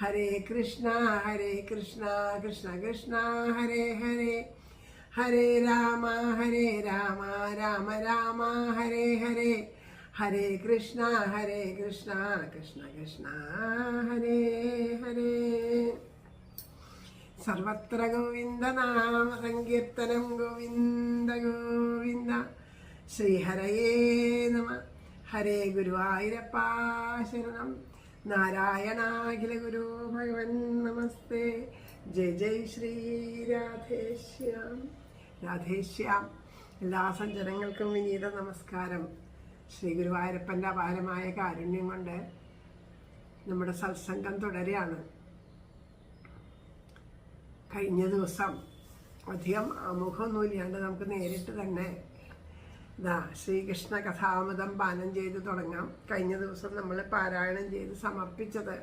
ഹരേ കൃഷ്ണ ഹരേ കൃഷ്ണ കൃഷ്ണ കൃഷ്ണ ഹരേ ഹരേ. ഹരേ രാമ ഹരേ രാമ രാമ രാമ ഹരേ ഹരേ. ഹരേ കൃഷ്ണ ഹരേ കൃഷ്ണ കൃഷ്ണ കൃഷ്ണ ഹരേ ഹരേ. സർവത്ര ഗോവിന്ദനാമ സങ്കീർത്തനം ഗോവിന്ദ ഗോവിന്ദ. ശ്രീഹരയേ നമ. ഹരേ ഗുരുവായൂരപ്പ ശരണം. നാരായണാഖില ഗുരു ഭഗവൻ നമസ്തേ. ജയ് ജയ് ശ്രീ രാധേശ്യാം. രാധേശ്യാം. എല്ലാ സജ്ജനങ്ങൾക്കും വിനീത നമസ്കാരം. ശ്രീ ഗുരുവായൂരപ്പന്റെ അപാരമായ കാരുണ്യം കൊണ്ട് നമ്മുടെ സത്സംഗം തുടരുകയാണ്. കഴിഞ്ഞ ദിവസം അധികം ആമുഖമൊന്നുമില്ലാണ്ട് നമുക്ക് നേരിട്ട് തന്നെ ഇതാ ശ്രീകൃഷ്ണ കഥാമൃതം പാനം ചെയ്ത് തുടങ്ങാം. കഴിഞ്ഞ ദിവസം നമ്മൾ പാരായണം ചെയ്ത് സമർപ്പിച്ചത്.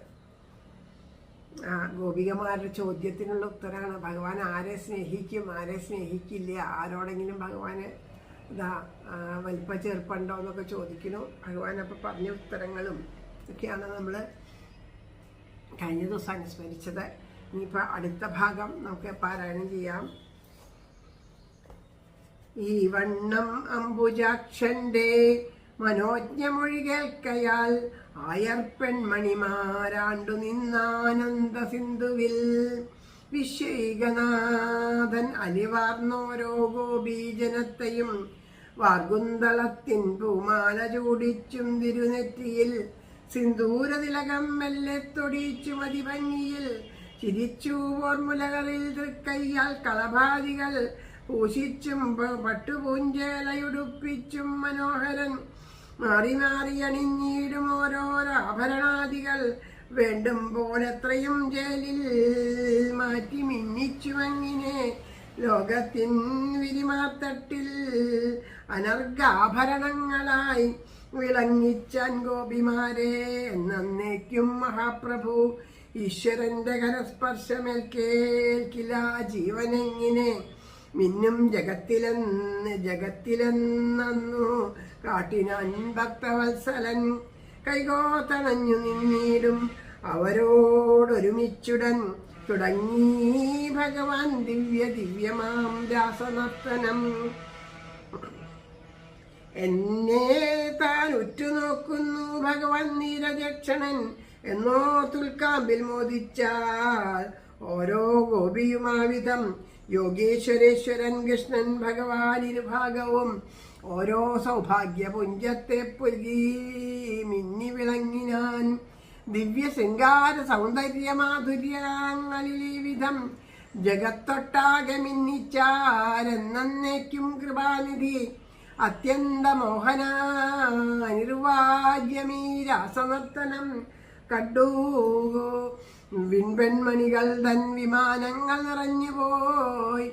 ആ ഗോപികമാരുടെ ചോദ്യത്തിനുള്ള ഉത്തരമാണ് ഭഗവാൻ ആരെ സ്നേഹിക്കും ആരെ സ്നേഹിക്കില്ല ആരോടെങ്കിലും ഭഗവാന് ഇതാ വലിപ്പ ചെറുപ്പുണ്ടോ എന്നൊക്കെ ചോദിക്കുന്നു. ഭഗവാൻ അപ്പോൾ പറഞ്ഞ ഉത്തരങ്ങളും ഒക്കെയാണ് നമ്മൾ കഴിഞ്ഞ ദിവസം അനുസ്മരിച്ചത്. ഇനിയിപ്പോൾ അടുത്ത ഭാഗം നമുക്ക് പാരായണം ചെയ്യാം. ഈ വണ്ണം അംബുജാക്ഷന്റെ മനോജ്ഞമൊഴി കേൾക്കയാൽ ആയർ പെൺമണിമാരാണ്ടു നിന്നാനന്ദ സിന്ധുവിൽ. വിശ്വൈകനാഥൻ അലിവാർന്നോരോ ഗോപീജനത്തെയും വാർഗുന്തളത്തിൻ പൂമാല ചൂടിച്ചും തിരുനെറ്റിയിൽ സിന്ദൂരതിലകം മെല്ലെ തൊടിച്ചു മതിഭംഗിയിൽ ചിരിച്ചു ഓർമുലകളിൽ തൃക്കയ്യാൽ കളഭാദികൾ പൂശിച്ചും പട്ടുപൂഞ്ചേലയുടുപ്പിച്ചും മനോഹരൻ മാറി മാറി അണിഞ്ഞിടും ഓരോരോ ആഭരണാദികൾ. വേണ്ടും പോലെത്രയും ജയിലിൽ മാറ്റി മിന്നിച്ചുമങ്ങിനെ ലോകത്തിൻ വിരിമാത്തട്ടിൽ അനർഘാഭരണങ്ങളായി വിളങ്ങിച്ചാൻ ഗോപിമാരെ എന്നേക്കും മഹാപ്രഭു. ഈശ്വരന്റെ കരസ്പർശമേൽക്കേൽക്കില്ല ജീവനെങ്ങിനെ മിന്നും ജഗത്തിലെന്ന് ജഗത്തിലെന്നു കാട്ടിനാൻ ഭക്തവത്സലൻ കൈകോത്തണഞ്ഞു നിന്നീടും അവരോടൊരുമിച്ചുടൻ തുടങ്ങി ഭഗവാൻ ദിവ്യ ദിവ്യമാം രാസനർത്തനം എന്നെ താൻ ഉറ്റുനോക്കുന്നു ഭഗവാൻ നീരജക്ഷണൻ എന്നോ തുൽക്കാമ്പിൽ മോദിച്ചാൽ ഓരോ ഗോപിയുമാവിധം യോഗേശ്വരേശ്വരൻ കൃഷ്ണൻ ഭഗവാൻ ഇരുഭാഗവും ഓരോ സൗഭാഗ്യ പുഞ്ചത്തെ പുൽകി മിന്നി വിളങ്ങിനാൻ. ദിവ്യ ശൃംഗാര സൗന്ദര്യ മാധുര്യങ്ങളിൽ വിധം ജഗത്തൊട്ടാകെ മിന്നിച്ചാരെന്നേക്കും കൃപാനിധി. അത്യന്ത മോഹന രാസനർത്തനം കണ്ടു. വിൺപെൺമണികൾ തൻ വിമാനങ്ങൾ നിറഞ്ഞുപോയി.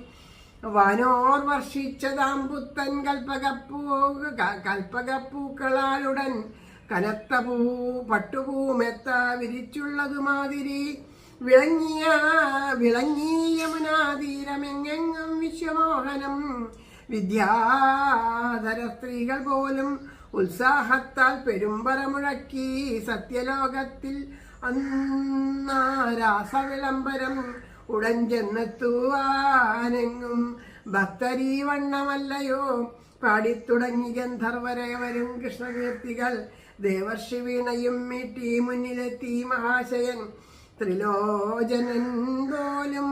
വനോർ വർഷിച്ചതാം പുത്തൻ കൽപ്പകപ്പൂ കൽപ്പകപ്പൂക്കളാലുടൻ കനത്ത പൂ പട്ടുപൂമെത്ത വിരിച്ചുള്ളതുമാതിരി വിളങ്ങിയ വിളങ്ങി യമുനാതീരമെങ്ങെങ്ങും വിശ്വമോഹനം. വിദ്യാധര സ്ത്രീകൾ പോലും ഉത്സാഹത്താൽ പെരുമ്പറ മുഴക്കി സത്യലോകത്തിൽ അന്നാരാസവിളംബരം ഉടൻ ചെന്നെത്തുവാനെങ്ങും. ഭക്തരീ വണ്ണമല്ലയോ? പാടിത്തുടങ്ങി ഗന്ധർവരേവരും കൃഷ്ണകീർത്തികൾ. ദേവർഷി വീണയും മീട്ടി മുന്നിലെത്തി മഹാശയൻ. ത്രിലോചനൻ പോലും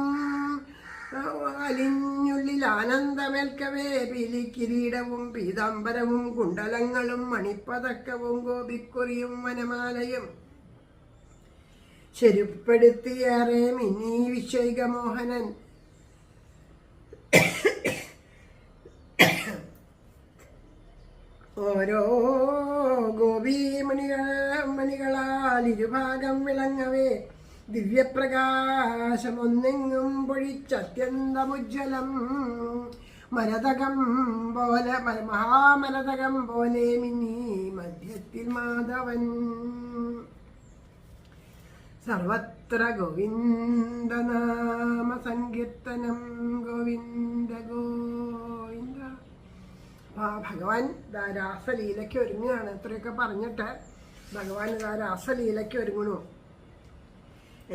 അലിഞ്ഞുള്ളിൽ ആനന്ദമേൽക്കവേ. പിലി കിരീടവും പീതാംബരവും കുണ്ടലങ്ങളും മണിപ്പതക്കവും ഗോപിക്കുറിയും വനമാലയും. ചെരുപ്പെടുത്തിയേറെ മിനി വിശ്വകമോഹനൻ ഓരോ ഗോപീമണികൾ മണികളാൽ ഇരുഭാഗം വിളങ്ങവേ. ദിവ്യപ്രകാശമൊന്നെങ്ങും പൊഴിച്ചത്യന്തമുജ്വലം മരതകം പോലെ മഹാമരതകം പോലെ മിന്നി മധ്യത്തിൽ മാധവൻ. സർവത്ര ഗോവിന്ദനാമ സങ്കീർത്തനം ഗോവിന്ദ. ഗോവിന്ദ ആ ഭഗവാൻ ദാരാസലീലയ്ക്ക് ഒരുങ്ങുകയാണ്. ഇത്രയൊക്കെ പറഞ്ഞിട്ട് ഭഗവാൻ ദാരാസലീലയ്ക്ക് രാസലീലയ്ക്ക് ഒരുങ്ങണു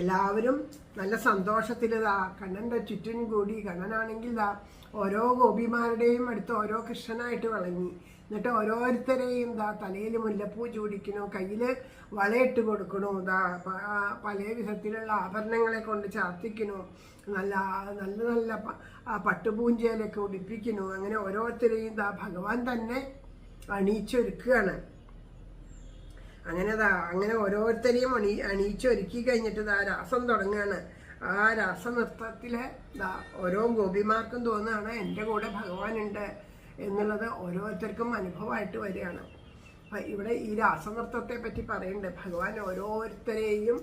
എല്ലാവരും നല്ല സന്തോഷത്തിലിതാ കണ്ണന്റെ ചുറ്റും കൂടി കണ്ണനാണെങ്കിൽ ഇതാ ഓരോ ഗോപിമാരുടെയും അടുത്ത് ഓരോ കൃഷ്ണനായിട്ട് വിളങ്ങി. എന്നിട്ട് ഓരോരുത്തരെയും ഇതാ തലയിൽ മുല്ലപ്പൂ ചൂടിക്കണു കയ്യിൽ വളയിട്ട് കൊടുക്കണു ഇതാ പല വിധത്തിലുള്ള ആഭരണങ്ങളെ കൊണ്ട് ചാർത്തിക്കണു നല്ല നല്ല നല്ല പട്ടുപൂഞ്ചയിലൊക്കെ ഉടിപ്പിക്കുന്നു. അങ്ങനെ ഓരോരുത്തരെയും ഇതാ ഭഗവാൻ തന്നെ അണിയിച്ചൊരുക്കുകയാണ്. അങ്ങനെ അങ്ങനെ ഓരോരുത്തരെയും അണി അണിയിച്ചൊരുക്കി കഴിഞ്ഞിട്ട് ദാ രാസം തുടങ്ങുകയാണ് ആ രാസനൃത്തത്തിൽ ദാ ഓരോ ഗോപിമാർക്കും തോന്നുകയാണ് എന്റെ കൂടെ ഭഗവാനുണ്ട് എന്നുള്ളത് ഓരോരുത്തർക്കും അനുഭവമായിട്ട് വരികയാണ്. അപ്പൊ ഇവിടെ ഈ രാസനൃത്തത്തെ പറ്റി പറയുന്നുണ്ട് ഭഗവാൻ ഓരോരുത്തരെയും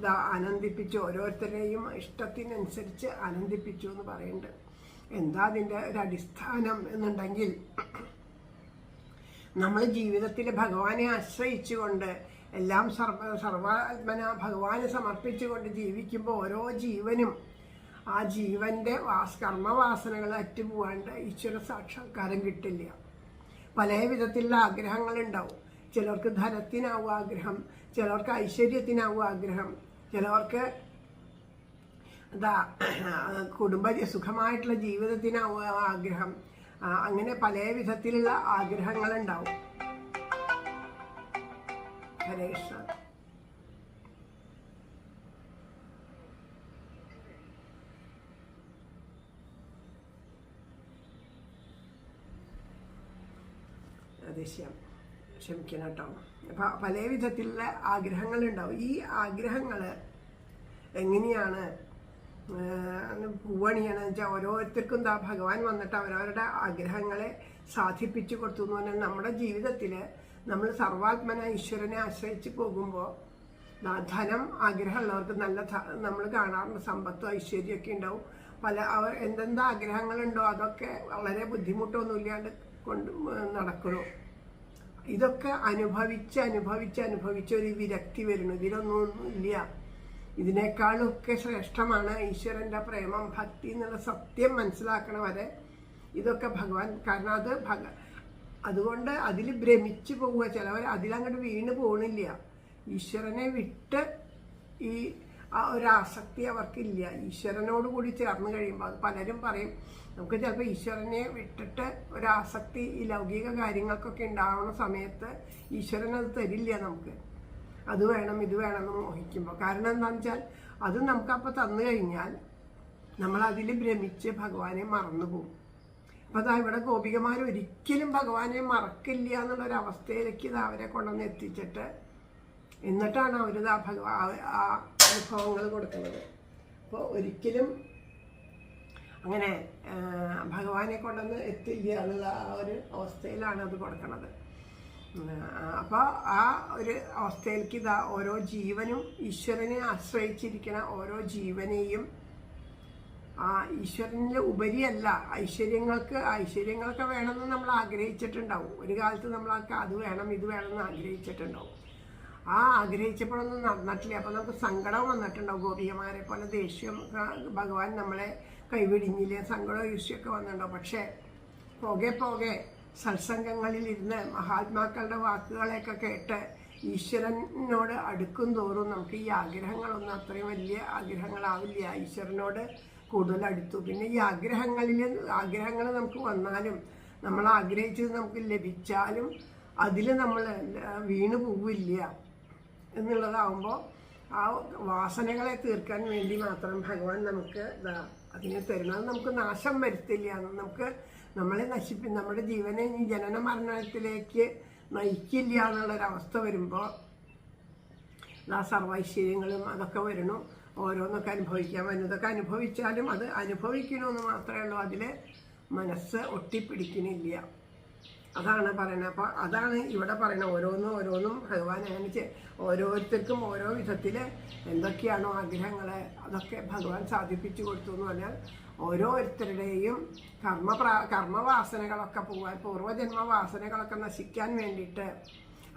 ദാ ആനന്ദിപ്പിച്ചു ഓരോരുത്തരെയും ഇഷ്ടത്തിനനുസരിച്ച് ആനന്ദിപ്പിച്ചു എന്ന് പറയുന്നുണ്ട് എന്താ അതിന്റെ ഒരു അടിസ്ഥാനം എന്നുണ്ടെങ്കിൽ നമ്മൾ ജീവിതത്തിൽ ഭഗവാനെ ആശ്രയിച്ചുകൊണ്ട് എല്ലാം സർവ സർവാത്മന ഭഗവാനെ സമർപ്പിച്ചുകൊണ്ട് ജീവിക്കുമ്പോൾ ഓരോ ജീവനും ആ ജീവന്റെ വാസ് കർമ്മവാസനകൾ അറ്റുപോകാണ്ട് ഈശ്വര സാക്ഷാത്കാരം കിട്ടില്ല. പല വിധത്തിലുള്ള ആഗ്രഹങ്ങളുണ്ടാവും. ചിലർക്ക് ധനത്തിനാവും ആഗ്രഹം ചിലർക്ക് ഐശ്വര്യത്തിനാവും ആഗ്രഹം ചിലവർക്ക് എന്താ കുടുംബ സുഖമായിട്ടുള്ള ജീവിതത്തിനാവും ആഗ്രഹം അങ്ങനെ പല വിധത്തിലുള്ള ആഗ്രഹങ്ങളുണ്ടാവും. ഹരേ കൃഷ്ണ. അതെ ശ്യാം. ക്ഷമിക്കണം കേട്ടോ. അപ്പം പല വിധത്തിലുള്ള ആഗ്രഹങ്ങളുണ്ടാവും. ഈ ആഗ്രഹങ്ങൾ എങ്ങനെയാണ് പൂവണിയാണെന്ന് വെച്ചാൽ ഓരോരുത്തർക്കും ദാ ഭഗവാൻ വന്നിട്ട് അവരവരുടെ ആഗ്രഹങ്ങളെ സാധിപ്പിച്ചു കൊടുത്തു എന്ന് പറഞ്ഞാൽ നമ്മുടെ ജീവിതത്തിൽ നമ്മൾ സർവാത്മന ഈശ്വരനെ ആശ്രയിച്ച് പോകുമ്പോൾ ധനം ആഗ്രഹമുള്ളവർക്ക് നല്ല നമ്മൾ കാണാറുണ്ട്. സമ്പത്തും ഐശ്വര്യമൊക്കെ ഉണ്ടാവും. പല അവർ എന്തെന്താ ആഗ്രഹങ്ങളുണ്ടോ അതൊക്കെ വളരെ ബുദ്ധിമുട്ടൊന്നും ഇല്ലാണ്ട് കൊണ്ട് നടക്കണു. ഇതൊക്കെ അനുഭവിച്ച് അനുഭവിച്ച് അനുഭവിച്ച് ഒരു വിരക്തി വരുന്നു. ഇതിലൊന്നും ഇല്ല. ഇതിനേക്കാളൊക്കെ ശ്രേഷ്ഠമാണ് ഈശ്വരന്റെ പ്രേമം ഭക്തി എന്നുള്ള സത്യം മനസ്സിലാക്കണ വരെ ഇതൊക്കെ ഭഗവാൻ കാരണം അത് ഭഗ അതുകൊണ്ട് അതിൽ ഭ്രമിച്ചു പോവുക. ചിലവർ അതിലങ്ങോട്ട് വീണ് പോകണില്ല ഈശ്വരനെ വിട്ട് ഈ ആ ഒരു ആസക്തി അവർക്കില്ല. ഈശ്വരനോട് കൂടി ചേർന്ന് കഴിയുമ്പോൾ അത് പലരും പറയും നമുക്ക് ചിലപ്പോൾ ഈശ്വരനെ വിട്ടിട്ട് ഒരാസക്തി ഈ ലൗകിക കാര്യങ്ങൾക്കൊക്കെ ഉണ്ടാവുന്ന സമയത്ത് ഈശ്വരൻ അത് തരില്ല നമുക്ക്. അത് വേണം ഇത് വേണം എന്ന് മോഹിക്കുമ്പോൾ കാരണം എന്താണെന്ന് വെച്ചാൽ അത് നമുക്കപ്പോൾ തന്നു കഴിഞ്ഞാൽ നമ്മൾ അതിൽ ഭ്രമിച്ച് ഭഗവാനെ മറന്നു പോകും അപ്പം അതാ ഇവിടെ ഗോപികമാർ ഒരിക്കലും ഭഗവാനെ മറക്കില്ല എന്നുള്ളൊരവസ്ഥയിലേക്ക് ഇത് അവരെ കൊണ്ടുവന്ന് എത്തിച്ചിട്ട് എന്നിട്ടാണ് അവർ ആ ഭഗവാ ആ അനുഭവങ്ങൾ കൊടുക്കുന്നത്. അപ്പോൾ ഒരിക്കലും അങ്ങനെ ഭഗവാനെ കൊണ്ടുവന്ന് എത്തില്ല എന്നുള്ള ആ ഒരു അവസ്ഥയിലാണ് അത് കൊടുക്കുന്നത് അപ്പോൾ ആ ഒരു അവസ്ഥയിലേക്ക് ഇതാ ഓരോ ജീവനും ഈശ്വരനെ ആശ്രയിച്ചിരിക്കുന്ന ഓരോ ജീവനെയും ആ ഈശ്വരനിൽ ഉപരിയല്ല ഐശ്വര്യങ്ങൾക്ക് ഐശ്വര്യങ്ങളൊക്കെ വേണമെന്ന് നമ്മൾ ആഗ്രഹിച്ചിട്ടുണ്ടാവും. ഒരു കാലത്ത് നമ്മളൊക്കെ അത് വേണം ഇത് വേണമെന്ന് ആഗ്രഹിച്ചിട്ടുണ്ടാവും. ആ ആഗ്രഹിച്ചപ്പോഴൊന്നും നടന്നിട്ടില്ല. അപ്പോൾ നമുക്ക് സങ്കടം വന്നിട്ടുണ്ടാവും. ഗോപികമാരെ പോലെ ദേഷ്യം ഭഗവാൻ നമ്മളെ കൈവിടിഞ്ഞില്ലേ? സങ്കടവും ഈശ്വരൊക്കെ വന്നിട്ടുണ്ടാവും. പക്ഷേ പോകെ പോകെ സത്സംഗങ്ങളിൽ ഇരുന്ന് മഹാത്മാക്കളുടെ വാക്കുകളെയൊക്കെ കേട്ട് ഈശ്വരനോട് അടുക്കും തോറും നമുക്ക് ഈ ആഗ്രഹങ്ങളൊന്നും അത്രയും വലിയ ആഗ്രഹങ്ങളാവില്ല. ഈശ്വരനോട് കൂടുതൽ അടുത്തു. പിന്നെ ഈ ആഗ്രഹങ്ങളിൽ ആഗ്രഹങ്ങൾ നമുക്ക് വന്നാലും നമ്മൾ ആഗ്രഹിച്ചത് നമുക്ക് ലഭിച്ചാലും അതിൽ നമ്മൾ വീണു പോവില്ല എന്നുള്ളതാവുമ്പോൾ ആ വാസനകളെ തീർക്കാൻ വേണ്ടി മാത്രം ഭഗവാൻ നമുക്ക് അതിനെ തരുന്നത്. നമുക്ക് നാശം വരുത്തില്ല. നമുക്ക് നമ്മളെ നശിപ്പി നമ്മുടെ ജീവനെ ഈ ജനന മരണത്തിലേക്ക് നയിക്കില്ല എന്നുള്ളൊരവസ്ഥ വരുമ്പോൾ ആ സർവൈശ്വര്യങ്ങളും അതൊക്കെ വരണു. ഓരോന്നൊക്കെ അനുഭവിക്കാൻ വരുന്നതൊക്കെ അനുഭവിച്ചാലും അത് അനുഭവിക്കണമെന്ന് മാത്രമേ ഉള്ളൂ. അതിൽ മനസ്സ് ഒട്ടിപ്പിടിക്കണില്ല അതാണ് പറയുന്നത് അപ്പോൾ അതാണ് ഇവിടെ പറയുന്നത് ഓരോന്നും ഓരോന്നും ഭഗവാൻ അങ്ങനെ ഓരോരുത്തർക്കും ഓരോ വിധത്തിൽ എന്തൊക്കെയാണോ ആഗ്രഹങ്ങൾ അതൊക്കെ ഭഗവാൻ സാധിപ്പിച്ചു കൊടുത്തു എന്ന് പറഞ്ഞാൽ ഓരോരുത്തരുടെയും കർമ്മ കർമ്മവാസനകളൊക്കെ പോകാൻ പൂർവജന്മ വാസനകളൊക്കെ നശിക്കാൻ വേണ്ടിയിട്ട്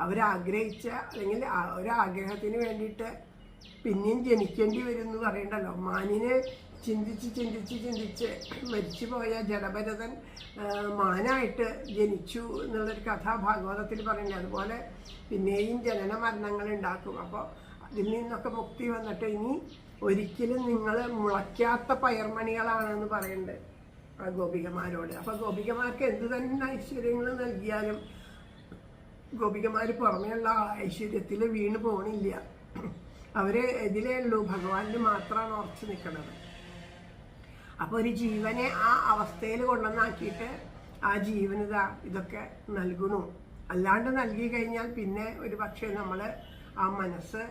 അവരാഗ്രഹിച്ച അല്ലെങ്കിൽ ഒരാഗ്രഹത്തിന് വേണ്ടിയിട്ട് പിന്നെയും ജനിക്കേണ്ടി വരും എന്ന് പറയണ്ടല്ലോ. മാനിനെ ചിന്തിച്ച് ചിന്തിച്ച് ചിന്തിച്ച് മരിച്ചുപോയ ജഡഭരതൻ മാനായിട്ട് ജനിച്ചു എന്നുള്ളൊരു കഥ ഭാഗവതത്തിൽ പറയുന്നത് അതുപോലെ പിന്നെയും ജനന മരണങ്ങൾ ഉണ്ടാക്കും. അപ്പോൾ അതിൽ നിന്നൊക്കെ മുക്തി വന്നിട്ട് ഇനി ഒരിക്കലും നിങ്ങൾ മുളയ്ക്കാത്ത പയർമണികളാണെന്ന് പറയണ്ടേ ആ ഗോപികമാരോട്. അപ്പോൾ ഗോപികമാർക്ക് എന്ത് തന്നെ ഐശ്വര്യങ്ങൾ നൽകിയാലും ഗോപികമാർ പുറമെയുള്ള ഐശ്വര്യത്തിൽ വീണ് പോണില്ല. അവർ ഇതിലേ ഉള്ളൂ ഭഗവാനിൽ മാത്രമാണ് ഉറച്ചു നിൽക്കുന്നത് അപ്പോൾ ഒരു ജീവനെ ആ അവസ്ഥയിൽ കൊണ്ടുവന്നാക്കിയിട്ട് ആ ജീവനിത ഇതൊക്കെ നൽകണു അല്ലാണ്ട് നൽകി കഴിഞ്ഞാൽ പിന്നെ ഒരു പക്ഷേ നമ്മൾ ആ മനസ്സ്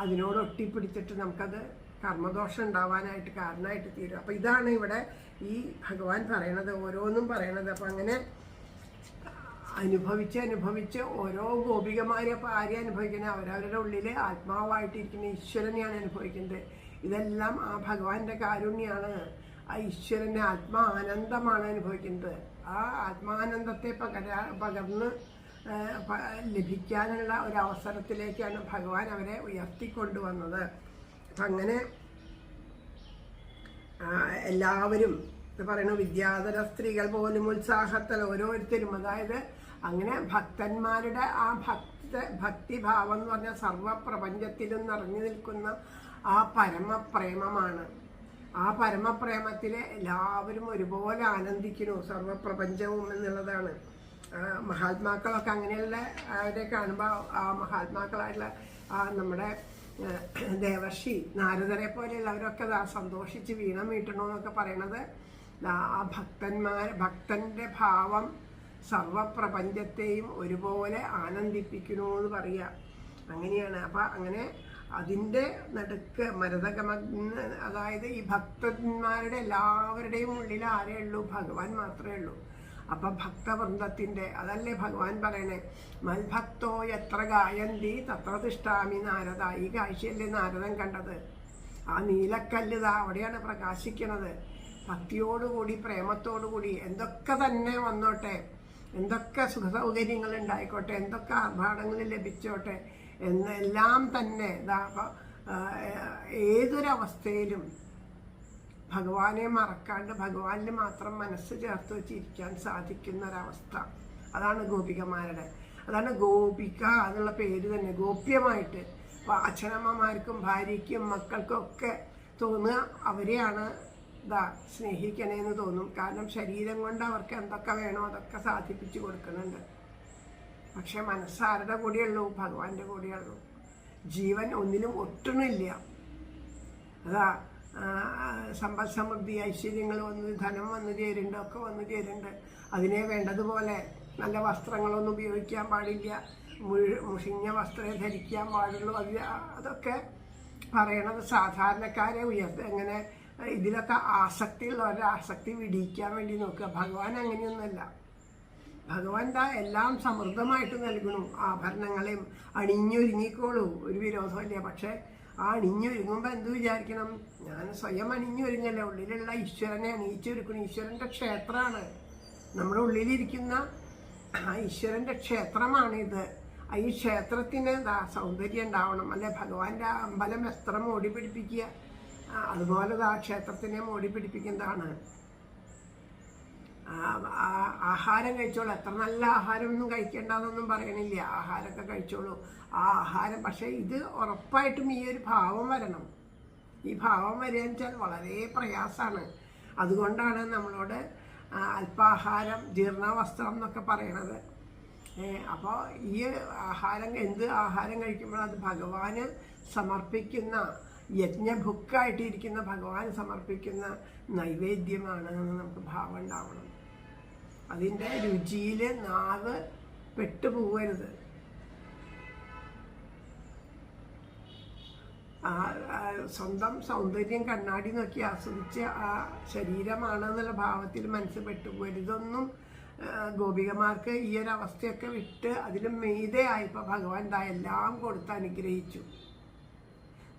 അതിനോട് ഒട്ടിപ്പിടിച്ചിട്ട് നമുക്കത് കർമ്മദോഷം ഉണ്ടാവാനായിട്ട് കാരണമായിട്ട് തീരും. അപ്പോൾ ഇതാണ് ഇവിടെ ഈ ഭഗവാൻ പറയണത് ഓരോന്നും പറയണത്. അപ്പം അങ്ങനെ അനുഭവിച്ച് അനുഭവിച്ച് ഓരോ ഗോപികമാരെ അപ്പോൾ ആരെ അനുഭവിക്കുന്നത് അവരവരുടെ ഉള്ളിൽ ആത്മാവായിട്ടിരിക്കുന്ന ഈശ്വരനെയാണ് അനുഭവിക്കുന്നത്. ഇതെല്ലാം ആ ഭഗവാന്റെ കാരുണ്യാണ്. ആ ഈശ്വരന്റെ ആത്മാ ആനന്ദമാണ് അനുഭവിക്കുന്നത്. ആ ആത്മാനന്ദത്തെ പകരാ പകർന്ന് ലഭിക്കാനുള്ള ഒരു അവസരത്തിലേക്കാണ് ഭഗവാൻ അവരെ ഉയർത്തിക്കൊണ്ടുവന്നത്. അപ്പം അങ്ങനെ എല്ലാവരും ഇത് പറയുന്നു വിദ്യാധര സ്ത്രീകൾ പോലും ഉത്സാഹത്തിൽ ഓരോരുത്തരും. അതായത് അങ്ങനെ ഭക്തന്മാരുടെ ആ ഭക്ത ഭക്തിഭാവം എന്ന് പറഞ്ഞാൽ സർവപ്രപഞ്ചത്തിലും നിറഞ്ഞു നിൽക്കുന്ന ആ പരമപ്രേമമാണ്. ആ പരമപ്രേമത്തിൽ എല്ലാവരും ഒരുപോലെ ആനന്ദിക്കുന്നു സർവപ്രപഞ്ചവും എന്നുള്ളതാണ്. മഹാത്മാക്കളൊക്കെ അങ്ങനെയുള്ള അവരെ കാണുമ്പോൾ ആ മഹാത്മാക്കളായിട്ടുള്ള ആ നമ്മുടെ ദേവർഷി നാരദരെ പോലെയുള്ളവരൊക്കെ സന്തോഷിച്ച് വീണം വീട്ടണമെന്നൊക്കെ പറയണത് ആ ഭക്തന്മാർ ഭക്തന്റെ ഭാവം സർവപ്രപഞ്ചത്തെയും ഒരുപോലെ ആനന്ദിപ്പിക്കണു എന്ന് പറയുക അങ്ങനെയാണ്. അപ്പം അങ്ങനെ അതിന്റെ നടുക്ക് മരതകമ അതായത് ഈ ഭക്തന്മാരുടെ എല്ലാവരുടെയും ഉള്ളിൽ ആരേ ഉള്ളൂ? ഭഗവാൻ മാത്രമേ ഉള്ളൂ. അപ്പൊ ഭക്തവൃന്ദത്തിന്റെ അതല്ലേ ഭഗവാൻ പറയണേ? മൽഭക്തോ എത്ര ഗായന്തി തത്ര തിഷ്ടാമി നാരദ. ഈ കാഴ്ചയല്ലേ നാരദൻ കണ്ടത്. ആ നീലക്കല്ല് ഇതാ അവിടെയാണ് പ്രകാശിക്കുന്നത് ഭക്തിയോടുകൂടി പ്രേമത്തോടുകൂടി എന്തൊക്കെ തന്നെ വന്നോട്ടെ എന്തൊക്കെ സുഖ സൗകര്യങ്ങൾ ഉണ്ടായിക്കോട്ടെ എന്തൊക്കെ ആർഭാടങ്ങൾ ലഭിച്ചോട്ടെ എന്നെല്ലാം തന്നെ ഏതൊരവസ്ഥയിലും ഭഗവാനെ മറക്കാണ്ട് ഭഗവാനിൽ മാത്രം മനസ്സ് ചേർത്ത് വെച്ചിരിക്കാൻ സാധിക്കുന്ന ഒരവസ്ഥ അതാണ് ഗോപികമാരുടെ അതാണ് ഗോപിക എന്നുള്ള പേര് തന്നെ. ഗോപ്യമായിട്ട് അച്ഛനമ്മമാർക്കും ഭാര്യയ്ക്കും മക്കൾക്കും ഒക്കെ തോന്നുക അവരെയാണ് ഇതാ സ്നേഹിക്കണേന്ന് തോന്നും. കാരണം ശരീരം കൊണ്ട് അവർക്ക് എന്തൊക്കെ വേണോ അതൊക്കെ സാധിപ്പിച്ചു കൊടുക്കുന്നുണ്ട്. പക്ഷെ മനസ്സാരുടെ കൂടെയുള്ളൂ ഭഗവാന്റെ കൂടെയുള്ളൂ. ജീവൻ ഒന്നിലും ഒട്ടുന്നില്ല അതാ സമ്പദ് സമൃദ്ധി ഐശ്വര്യങ്ങൾ വന്ന് ധനം വന്നു ചേരുന്നുണ്ട് ഒക്കെ വന്നു ചേരുന്നുണ്ട് അതിനെ വേണ്ടതുപോലെ നല്ല വസ്ത്രങ്ങളൊന്നും ഉപയോഗിക്കാൻ പാടില്ല. മുഷിഞ്ഞ വസ്ത്രം ധരിക്കാൻ പാടുള്ളൂ. അത് അതൊക്കെ പറയണത് സാധാരണക്കാരെ ഉയർത്ത് എങ്ങനെ ഇതിലൊക്കെ ആസക്തിയുള്ളവരുടെ ആസക്തി വിടിയിക്കാൻ വേണ്ടി നോക്കുക. ഭഗവാൻ അങ്ങനെയൊന്നുമല്ല. ഭഗവാൻ ദാ എല്ലാം സമൃദ്ധമായിട്ട് നൽകണു ആഭരണങ്ങളെയും അണിഞ്ഞൊരുങ്ങിക്കോളൂ. ഒരു വിരോധമില്ല. പക്ഷെ ആ അണിഞ്ഞൊരുങ്ങുമ്പോൾ എന്ത് വിചാരിക്കണം? ഞാൻ സ്വയം അണിഞ്ഞൊരുങ്ങല്ല ഉള്ളിലുള്ള ഈശ്വരനെ അണിയിച്ചൊരുക്കണം ഈശ്വരന്റെ ക്ഷേത്രമാണ്. നമ്മുടെ ഉള്ളിലിരിക്കുന്ന ആ ഈശ്വരന്റെ ക്ഷേത്രമാണിത്. ഈ ക്ഷേത്രത്തിന് സൗന്ദര്യം ഉണ്ടാവണം. അല്ലെ? ഭഗവാന്റെ അമ്പലം എത്ര മോടി പിടിപ്പിക്കുക? അതുപോലെ ആ ക്ഷേത്രത്തിനെ മോടി പിടിപ്പിക്കുന്നതാണ്. ആഹാരം കഴിച്ചോളൂ. എത്ര നല്ല ആഹാരമൊന്നും കഴിക്കേണ്ടെന്നൊന്നും പറയണില്ല. ആഹാരമൊക്കെ കഴിച്ചോളൂ. ആ ആഹാരം പക്ഷേ ഇത് ഉറപ്പായിട്ടും ഈ ഒരു ഭാവം വരണം. ഈ ഭാവം വരിക വെച്ചാൽ വളരെ പ്രയാസമാണ്. അതുകൊണ്ടാണ് നമ്മളോട് അല്പാഹാരം ജീർണവസ്ത്രം എന്നൊക്കെ പറയണത്. അപ്പോൾ ഈ ആഹാരം എന്ത് ആഹാരം കഴിക്കുമ്പോൾ അത് ഭഗവാന് സമർപ്പിക്കുന്ന യജ്ഞഭുക്കായിട്ടിരിക്കുന്ന ഭഗവാൻ സമർപ്പിക്കുന്ന നൈവേദ്യമാണ് എന്ന് നമുക്ക് ഭാവം ഉണ്ടാവണം. അതിന്റെ രുചിയിൽ നാവ് പെട്ടുപോകരുത് ആ സ്വന്തം സൗന്ദര്യം കണ്ണാടി നോക്കി ആസ്വദിച്ച് ആ ശരീരമാണ് എന്നുള്ള ഭാവത്തിൽ മനസ്സ് പെട്ടുപോകരുത് ഇതൊന്നും ഗോപികമാർക്ക് ഈ ഒരു അവസ്ഥയൊക്കെ വിട്ട് അതിലും ആയപ്പോൾ ഭഗവാൻ ദാ എല്ലാം കൊടുത്ത് അനുഗ്രഹിച്ചു.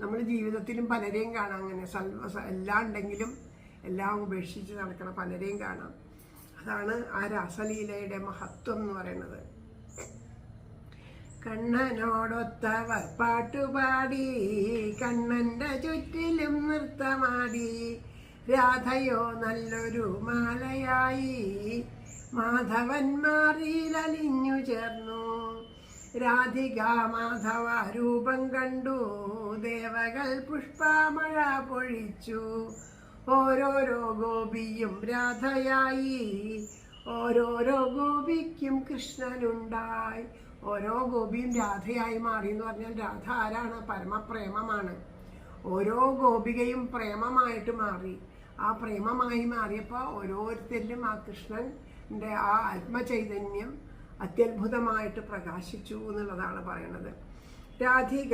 നമ്മൾ ജീവിതത്തിലും പലരെയും കാണാം അങ്ങനെ. എല്ലാം ഉണ്ടെങ്കിലും എല്ലാം ഉപേക്ഷിച്ച് നടക്കണം പലരെയും കാണാം. അതാണ് ആ രാസലീലയുടെ മഹത്വം എന്ന് പറയുന്നത്. കണ്ണനോടൊത്തവർ പാട്ടുപാടി കണ്ണന്റെ ചുറ്റിലും നൃത്തമാടി രാധയോ നല്ലൊരു മാലയായി. മാധവൻ മാറിയിലലിഞ്ഞു ചേർന്നു. രാധിക മാധവ രൂപം കണ്ടു. ദേവകൾ പുഷ്പമഴ പൊഴിച്ചു. ഓരോരോ ഗോപിയും രാധയായി. ഓരോരോ ഗോപിക്കും കൃഷ്ണനുണ്ടായി. ഓരോ ഗോപിയും രാധയായി മാറി എന്ന് പറഞ്ഞാൽ രാധ ആരാണ്? പരമപ്രേമമാണ്. ഓരോ ഗോപികയും പ്രേമമായിട്ട് മാറി. ആ പ്രേമമായി മാറിയപ്പോൾ ഓരോരുത്തരിലും ആ കൃഷ്ണന്റെ ആ ആത്മചൈതന്യം അത്യത്ഭുതമായിട്ട് പ്രകാശിച്ചു എന്നുള്ളതാണ് പറയുന്നത്. രാധിക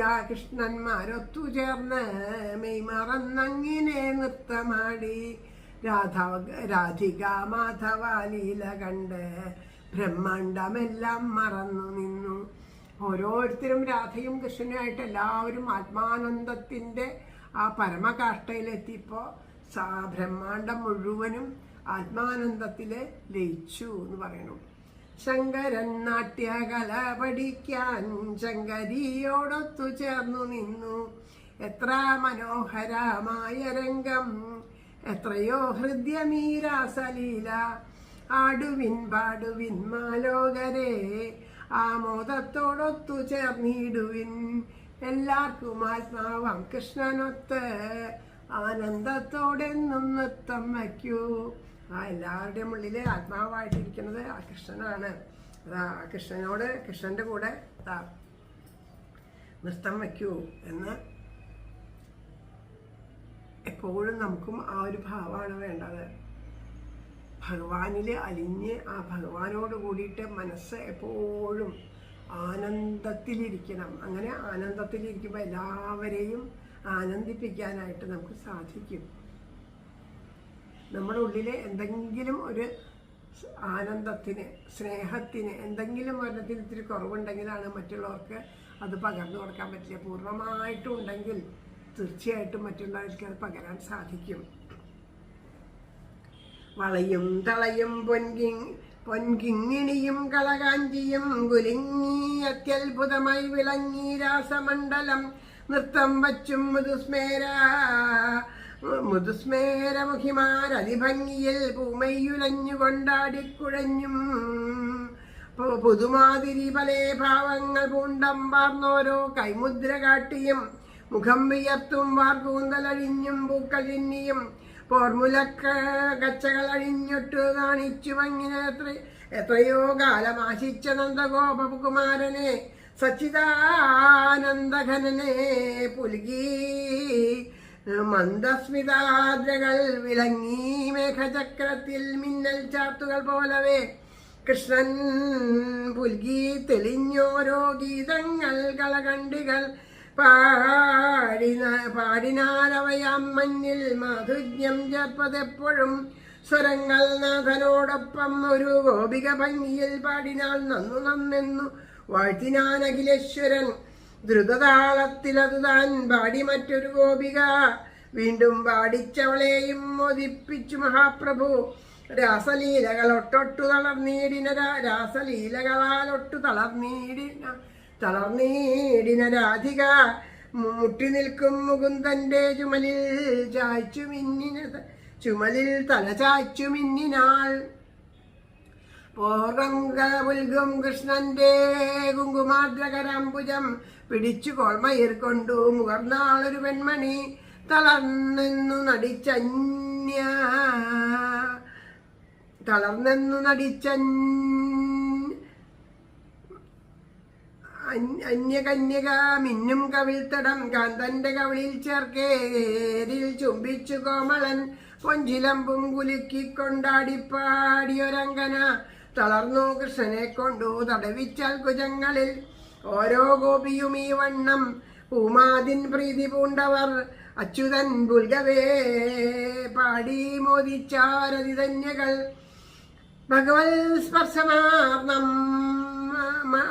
മെയ് മെയ്മറന്നങ്ങിനെ നൃത്തമാടി. രാധാ രാധിക മാധവ ലീല കണ്ട് ബ്രഹ്മാണ്ടമെല്ലാം മറന്നു നിന്നു. ഓരോരുത്തരും രാധയും കൃഷ്ണനുമായിട്ട് എല്ലാവരും ആത്മാനന്ദത്തിന്റെ ആ പരമകാഷ്ടയിലെത്തിയപ്പോൾ ബ്രഹ്മാണ്ടം മുഴുവനും ആത്മാനന്ദത്തിൽ ലയിച്ചു എന്ന് പറയണു ശങ്കരൻ നാട്യകല പഠിക്കാൻ ശങ്കരിയോടൊത്തു ചേർന്നു നിന്നു. എത്ര മനോഹരമായ രംഗം എത്രയോ ഹൃദ്യമീരാസലീല. ആടുവിൻ പാടുവിൻ മാലോകരെ ആമോദത്തോടൊത്തു ചേർന്നിടുവിൻ. എല്ലാവർക്കും ആത്മാവാം കൃഷ്ണനൊത്ത് ആനന്ദത്തോടെന്നും നൃത്തം വയ്ക്കൂ. ആ എല്ലാവരുടെയും ഉള്ളിൽ ആത്മാവായിട്ടിരിക്കുന്നത് ആ കൃഷ്ണനാണ്. അതാ കൃഷ്ണനോട് കൃഷ്ണന്റെ കൂടെ ദാ നൃത്തം വയ്ക്കൂ എന്ന് എപ്പോഴും നമുക്കും ആ ഒരു ഭാവമാണ് വേണ്ടത്. ഭഗവാനിൽ അലിഞ്ഞ് ആ ഭഗവാനോട് കൂടിയിട്ട് മനസ്സ് എപ്പോഴും ആനന്ദത്തിലിരിക്കണം. അങ്ങനെ ആനന്ദത്തിലിരിക്കുമ്പോൾ എല്ലാവരെയും ആനന്ദിപ്പിക്കാനായിട്ട് നമുക്ക് സാധിക്കും. നമ്മുടെ ഉള്ളിലെ എന്തെങ്കിലും ഒരു ആനന്ദത്തിന് സ്നേഹത്തിന് എന്തെങ്കിലും ഒരെണ്ണത്തിന് ഇത്തിരി കുറവുണ്ടെങ്കിലാണ് മറ്റുള്ളവർക്ക് അത് പകർന്നു കൊടുക്കാൻ പറ്റില്ല. പൂർണമായിട്ടും ഉണ്ടെങ്കിൽ തീർച്ചയായിട്ടും മറ്റുള്ളവർക്ക് അത് പകരാൻ സാധിക്കും. വളയും തളയും പൊൻകി പൊൻകിങ്ങിണിയും കളകാഞ്ചിയും കുലുങ്ങി അത്യത്ഭുതമായി വിളങ്ങി രാസമണ്ഡലം നൃത്തം വച്ചും മുതുസ്മേര മുതുസ്മേരമുഖിമാർ അതിഭംഗിയിൽ കൊണ്ടാടിക്കുഴഞ്ഞും പുതുമാതിരി പല ഭാവങ്ങൾ പൂണ്ടം പാർന്നോരോ കൈമുദ്ര കാട്ടിയും മുഖം വിയർത്തും വാർകൂന്തലഴിഞ്ഞും പൂക്കൾ ചിന്നിയും. പോർമുലക്ക കച്ചകൾ അഴിഞ്ഞിട്ട് കാണിച്ചു മങ്ങിനെ എത്ര എത്രയോ കാലമാശിച്ച നന്ദഗോപകുമാരനെ സച്ചിദാനന്ദഘനനെ പുലുകി. മന്ദസ്മിതാദ്രകൾ വിളങ്ങി മേഘചക്രത്തിൽ മിന്നൽ ചാത്തുകൾ പോലവേ. കൃഷ്ണൻ പുൽകി തെളിഞ്ഞോരോ ഗീതങ്ങൾ കളകണ്ടികൾ പാടിന പാടിനാലവയാം മഞ്ഞിൽ മാധുര്യം ചേർപ്പതെപ്പോഴും. സ്വരങ്ങൾ നാഥനോടൊപ്പം ഒരു ഗോപിക ഭംഗിയിൽ പാടിനാൾ നന്നു നന്നെന്നു വാഴ്ത്തിനാൻ അഖിലേശ്വരൻ ദ്രുതതാളത്തിലതു താൻ പാടി മറ്റൊരു ഗോപിക. വീണ്ടും പാടിച്ചവളെയും മോദിപ്പിച്ചു മഹാപ്രഭു. രാസലീലകൾ ഒട്ടൊട്ടു തളർന്നീടിന രാസലീലകളാൽ ഒട്ടു തളർന്നീടിന തളർന്നീടിന രാധിക. മുട്ടി നിൽക്കും മുകുന്ദന്റെ ചുമലിൽ ചായ്ച്ചു മിന്നിന ചുമലിൽ തല ചായ്ച്ചു മിന്നിനാൾ. പോർഗം കൃഷ്ണന്റെ കുങ്കുമാദ്രകരാംബുജം പിടിച്ചു കോൾമയിർ കൊണ്ടു മുകർന്നാളൊരു പെൺമണി തളർന്നെന്നു നടിച്ചന്യ. തളർന്നെന്നു നടിച്ചൻ അന്യകന്യക മിന്നും കവിൾത്തടം കാന്തന്റെ കവിളിൽ ചേർക്കേരിൽ ചുംബിച്ചു കോമളൻ പൊഞ്ചിലമ്പും കുലുക്കിക്കൊണ്ടാടിപ്പാടിയൊരങ്കന. തളർന്നു കൃഷ്ണനെ കൊണ്ടു തടവിച്ചാൽ കുജങ്ങളിൽ ഓരോ ഗോപിയും ഈ വണ്ണം പൂമാതിൻ പ്രീതി പൂണ്ടവർ അച്യുതൻ പുൽകവേ പാടി മോദിച്ചാരതിധന്യകൾ ഭഗവത് സ്പർശമാർണം.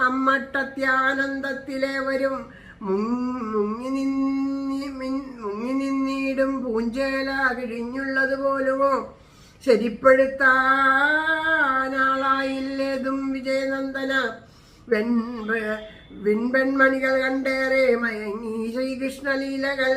അമ്മട്ടത്യാനന്ദത്തിലെ വരും. മിൻ- മുങ്ങി നിന്നീടും പൂഞ്ചേല കിഴിഞ്ഞുള്ളത് പോലുമോ? ശരിപ്പെടുത്താനാളായില്ലേതും വിജയനന്ദന. വെൺ വിൺപെൺമണികൾ കണ്ടേറെ മയങ്ങി ശ്രീകൃഷ്ണലീലകൾ.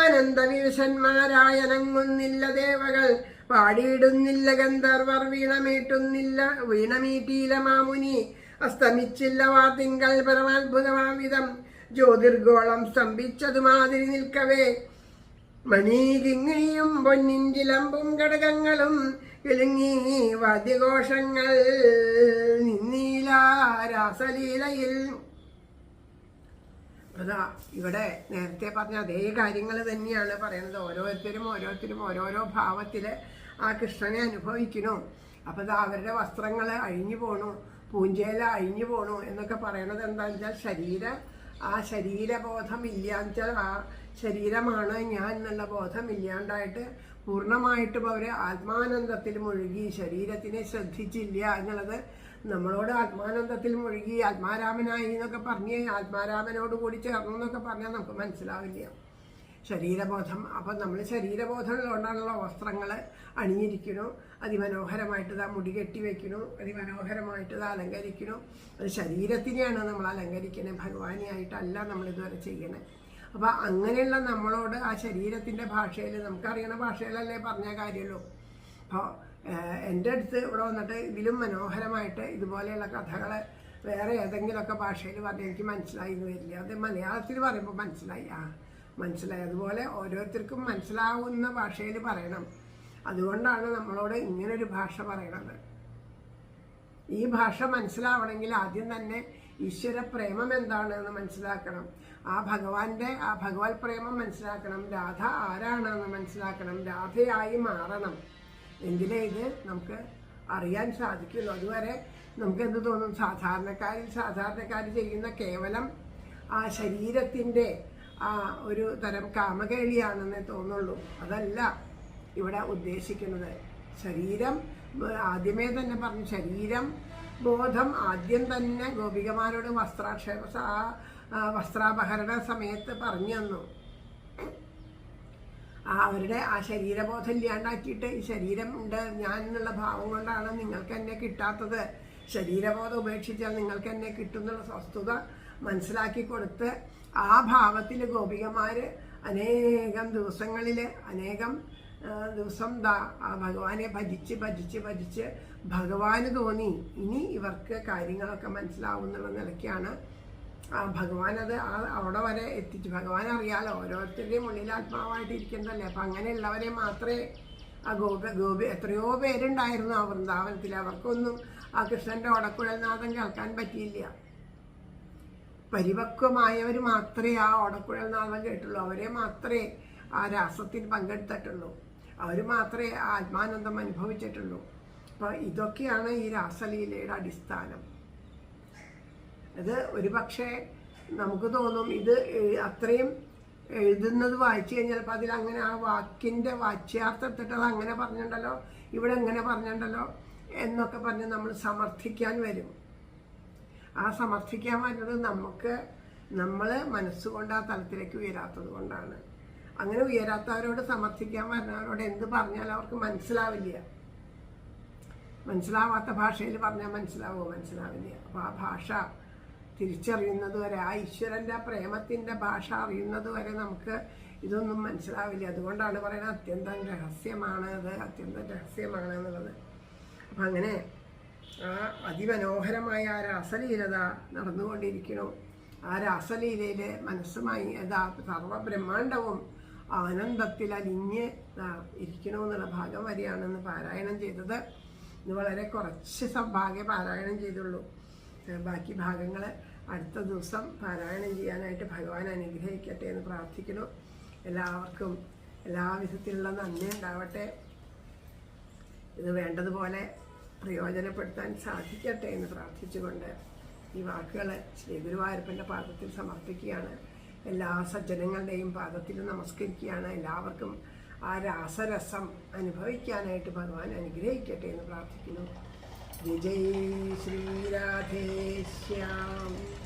ആനന്ദവിവശന്മാരായ നങ്ങുന്നില്ല ദേവകൾ. പാടിയിടുന്നില്ല ഗന്ധർവർ വീണമീട്ടുന്നില്ല വീണമീട്ടിയില മാമുനി. അസ്തമിച്ചില്ല വാതിങ്കൾ പരമാത്ഭുതമാവിധം. ജ്യോതിർഗോളം സ്തംഭിച്ചതുമാതിരി നിൽക്കവേ. മണീകിങ്ങിയും പൊന്നിൻ ചിലമ്പും ഘടകങ്ങളും കിളുങ്ങി വാദ്യഘോഷങ്ങൾ നിന്നീല രാസലീലയിൽ. അതാ ഇവിടെ നേരത്തെ പറഞ്ഞ അതേ കാര്യങ്ങൾ തന്നെയാണ് പറയുന്നത്. ഓരോരുത്തരും ഓരോരുത്തരും ഓരോരോ ഭാവത്തിൽ ആ കൃഷ്ണനെ അനുഭവിക്കണു അപ്പോൾ അത് അവരുടെ വസ്ത്രങ്ങൾ അഴിഞ്ഞു പോണു പൂഞ്ചേല അഴിഞ്ഞു പോണു എന്നൊക്കെ പറയണത് എന്താണെന്ന് വെച്ചാൽ ശരീര ആ ശരീരബോധം ഇല്ലാന്ന് വെച്ചാൽ ആ ശരീരമാണ് ഞാൻ എന്നുള്ള ബോധം ഇല്ലാണ്ടായിട്ട് പൂർണമായിട്ടും അവർ ആത്മാനന്ദത്തിൽ മുഴുകി ശരീരത്തിനെ ശ്രദ്ധിച്ചില്ല എന്നുള്ളത് നമ്മളോട് ആത്മാനന്ദത്തിൽ മുഴുകി ആത്മാരാമനായി എന്നൊക്കെ പറഞ്ഞ് ആത്മാരാമനോട് കൂടി ചേർന്നു എന്നൊക്കെ പറഞ്ഞാൽ നമുക്ക് മനസ്സിലാവില്ല. ശരീരബോധം. അപ്പം നമ്മൾ ശരീരബോധം ഉള്ളതുകൊണ്ടാണല്ലോ വസ്ത്രങ്ങൾ അണിഞ്ഞിരിക്കണു. അതിമനോഹരമായിട്ട് ഇതാ മുടി കെട്ടി വെക്കണു. അതിമനോഹരമായിട്ട് അലങ്കരിക്കണു. അത് ശരീരത്തിനെയാണ് നമ്മൾ അലങ്കരിക്കുന്നത് ഭഗവാനിയായിട്ടല്ല നമ്മൾ ഇതുവരെ ചെയ്യണേ. അപ്പോൾ അങ്ങനെയുള്ള നമ്മളോട് ആ ശരീരത്തിന്റെ ഭാഷയിൽ നമുക്കറിയണ ഭാഷയിലല്ലേ പറഞ്ഞ കാര്യമുള്ളൂ. അപ്പോൾ എന്റെ അടുത്ത് ഇവിടെ വന്നിട്ട് ഇതിലും മനോഹരമായിട്ട് ഇതുപോലെയുള്ള കഥകൾ വേറെ ഏതെങ്കിലുമൊക്കെ ഭാഷയിൽ പറഞ്ഞ് എനിക്ക് മനസ്സിലായി എന്ന് വരില്ല. അത് മലയാളത്തിൽ പറയുമ്പോൾ മനസ്സിലായി. ആ മനസ്സിലായി. അതുപോലെ ഓരോരുത്തർക്കും മനസ്സിലാവുന്ന ഭാഷയിൽ പറയണം. അതുകൊണ്ടാണ് നമ്മളോട് ഇങ്ങനൊരു ഭാഷ പറയണത്. ഈ ഭാഷ മനസ്സിലാവണമെങ്കിൽ ആദ്യം തന്നെ ഈശ്വര പ്രേമം എന്താണെന്ന് മനസ്സിലാക്കണം. ആ ഭഗവാന്റെ ആ ഭഗവത് പ്രേമം മനസ്സിലാക്കണം. രാധ ആരാണെന്ന് മനസ്സിലാക്കണം. രാധയായി മാറണം. എങ്കിലേ ഇത്? നമുക്ക് അറിയാൻ സാധിക്കുള്ളൂ അതുവരെ നമുക്ക് എന്ത് തോന്നും? സാധാരണക്കാരിൽ സാധാരണക്കാർ ചെയ്യുന്ന കേവലം ആ ശരീരത്തിന്റെ ആ ഒരു തരം കാമകേളിയാണെന്നേ തോന്നുള്ളൂ. അതല്ല ഇവിടെ ഉദ്ദേശിക്കുന്നത്. ശരീരം ആദ്യമേ തന്നെ പറഞ്ഞു ശരീരം ബോധം ആദ്യം തന്നെ ഗോപികമാരോട് വസ്ത്രാക്ഷേപ വസ്ത്രാപഹരണ സമയത്ത് പറഞ്ഞു തന്നു. അവരുടെ ആ ശരീരബോധം ഇല്ലാണ്ടാക്കിയിട്ട് ഈ ശരീരം ഉണ്ട് ഞാൻ എന്നുള്ള ഭാവം കൊണ്ടാണ് നിങ്ങൾക്ക് എന്നെ കിട്ടാത്തത്. ശരീരബോധം ഉപേക്ഷിച്ചാൽ നിങ്ങൾക്ക് എന്നെ കിട്ടുന്നുള്ള വസ്തുത മനസ്സിലാക്കി കൊടുത്ത് ആ ഭാവത്തിൽ ഗോപികമാർ അനേകം ദിവസങ്ങളിൽ അനേകം ദിവസം ദാ ഭഗവാനെ ഭജിച്ച് ഭജിച്ച് ഭജിച്ച് ഭഗവാന് തോന്നി. ഇനി ഇവർക്ക് കാര്യങ്ങളൊക്കെ മനസ്സിലാവും എന്നുള്ള നിലയ്ക്കാണ് ഭഗവാൻ അത് ആ അവിടെ വരെ എത്തിച്ചു. ഭഗവാൻ അറിയാലോ ഓരോരുത്തരുടെയും ഉള്ളിൽ ആത്മാവായിട്ട് ഇരിക്കുന്നതല്ലേ അപ്പം അങ്ങനെയുള്ളവരെ മാത്രമേ ആ ഗോപി ഗോപി എത്രയോ പേരുണ്ടായിരുന്നു ആ വൃന്ദാവനത്തിൽ. അവർക്കൊന്നും ആ കൃഷ്ണന്റെ ഓടക്കുഴൽനാഥം കേൾക്കാൻ പറ്റിയില്ല. പരിപക്വമായവർ മാത്രമേ ആ ഓടക്കുഴൽനാഥം കേട്ടുള്ളൂ. അവരെ മാത്രമേ ആ രാസത്തിൽ പങ്കെടുത്തിട്ടുള്ളൂ. അവർ മാത്രമേ ആ ആത്മാനന്ദം അനുഭവിച്ചിട്ടുള്ളൂ. അപ്പോൾ ഇതൊക്കെയാണ് ഈ രാസലീലയുടെ അടിസ്ഥാനം. അത് ഒരു പക്ഷേ നമുക്ക് തോന്നും ഇത് അത്രയും എഴുതുന്നത് വായിച്ചു കഴിഞ്ഞാൽ അപ്പോൾ അതിൽ അങ്ങനെ ആ വാക്കിന്റെ വാച്യാർത്ഥം എടുത്തിട്ട് അത് അങ്ങനെ പറഞ്ഞിട്ടുണ്ടല്ലോ ഇവിടെ എങ്ങനെ പറഞ്ഞിട്ടുണ്ടല്ലോ എന്നൊക്കെ പറഞ്ഞ് നമ്മൾ സമർത്ഥിക്കാൻ വരും. ആ സമർത്ഥിക്കാൻ വരുന്നത് നമുക്ക് നമ്മൾ മനസ്സുകൊണ്ട് ആ തലത്തിലേക്ക് ഉയരാത്തത് കൊണ്ടാണ്. അങ്ങനെ ഉയരാത്തവരോട് സമർത്ഥിക്കാൻ വരുന്നവരോട് എന്ത് പറഞ്ഞാലും അവർക്ക് മനസ്സിലാവില്ല. മനസ്സിലാവാത്ത ഭാഷയിൽ പറഞ്ഞാൽ മനസ്സിലാവുമോ മനസ്സിലാവില്ല. അപ്പോൾ ആ ഭാഷ തിരിച്ചറിയുന്നത് വരെ ആ ഈശ്വരന്റെ പ്രേമത്തിന്റെ ഭാഷ അറിയുന്നത് വരെ നമുക്ക് ഇതൊന്നും മനസ്സിലാവില്ല. അതുകൊണ്ടാണ് പറയുന്നത് അത്യന്തം രഹസ്യമാണ് അത് അത്യന്തം രഹസ്യമാണ് എന്നുള്ളത്. അപ്പം അങ്ങനെ ആ അതിമനോഹരമായ ആ രാസലീലത നടന്നുകൊണ്ടിരിക്കണു ആ രാസലീലയിൽ മനസ്സുമായി അതാ സർവബ്രഹ്മാണ്ടവും ആനന്ദത്തിൽ അലിഞ്ഞ് ഇരിക്കണമെന്നുള്ള ഭാഗം വരെയാണെന്ന് പാരായണം ചെയ്തത്. ഇന്ന് വളരെ കുറച്ച് ഭാഗേ പാരായണം ചെയ്തുള്ളൂ. ബാക്കി ഭാഗങ്ങൾ അടുത്ത ദിവസം പാരായണം ചെയ്യാനായിട്ട് ഭഗവാൻ അനുഗ്രഹിക്കട്ടെ എന്ന് പ്രാർത്ഥിക്കുന്നു. എല്ലാവർക്കും എല്ലാവിധത്തിലുള്ള നന്ദി ഉണ്ടാവട്ടെ. ഇത് വേണ്ടതുപോലെ പ്രയോജനപ്പെടുത്താൻ സാധിക്കട്ടെ എന്ന് പ്രാർത്ഥിച്ചുകൊണ്ട് ഈ വാക്കുകൾ ശ്രീ ഗുരുവായൂരപ്പന്റെ പാദത്തിൽ സമർപ്പിക്കുകയാണ്. എല്ലാ സജ്ജനങ്ങളുടെയും പാദത്തിൽ നമസ്കരിക്കുകയാണ്. എല്ലാവർക്കും ആ രാസരസം അനുഭവിക്കാനായിട്ട് ഭഗവാൻ അനുഗ്രഹിക്കട്ടെ എന്ന് പ്രാർത്ഥിക്കുന്നു. विजयी श्रीराधे श्याम।